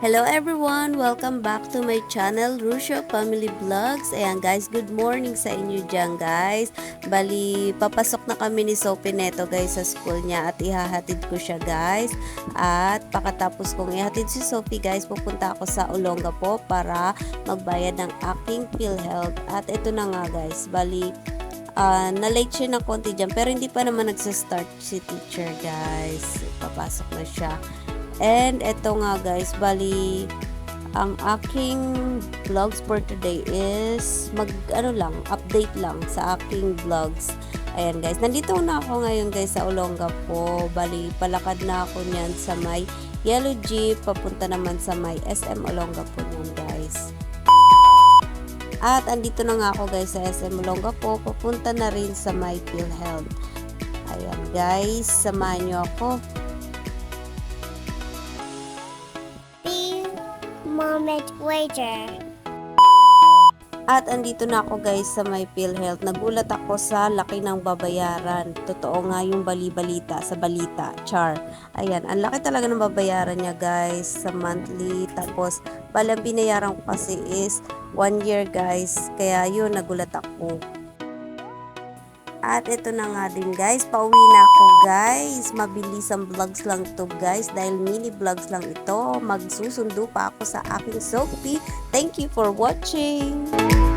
Hello everyone! Welcome back to my channel, Rusho Family Vlogs. Ayan guys, good morning sa inyo dyan guys. Bali, papasok na kami ni Sophie neto guys sa school niya at ihahatid ko siya guys. At pakatapos kong ihatid si Sophie guys, pupunta ako sa Olongapo para magbayad ng aking PhilHealth. At ito na nga guys, bali, ah, na-late siya ng konti dyan pero hindi pa naman nagsa-start si teacher guys. Papasok na siya. And eto nga guys, bali ang aking vlogs for today is mag ano lang, update lang sa aking vlogs. Ayan guys, nandito na ako ngayon guys sa Olongapo. Bali, palakad na ako niyan sa may Yellow Jeep, papunta naman sa may SM Olongapo niyan guys. At andito na nga ako guys sa SM Olongapo, papunta na rin sa my PhilHealth. Ayan guys, samahan niyo ako. Moment later. At andito na ako guys sa my PhilHealth. Nagulat ako sa laki ng babayaran. Totoo nga yung bali-balita sa balita. Char. Ayan, ang laki talaga ng babayaran niya guys sa monthly. Tapos, balang binayaran ko kasi is one year guys. Kaya yun, nagulat ako. At ito na nga din guys, pauwi na ako guys. Mabilis ang vlogs lang to guys dahil mini vlogs lang ito. Magsusundo pa ako sa aking Sophie. Thank you for watching!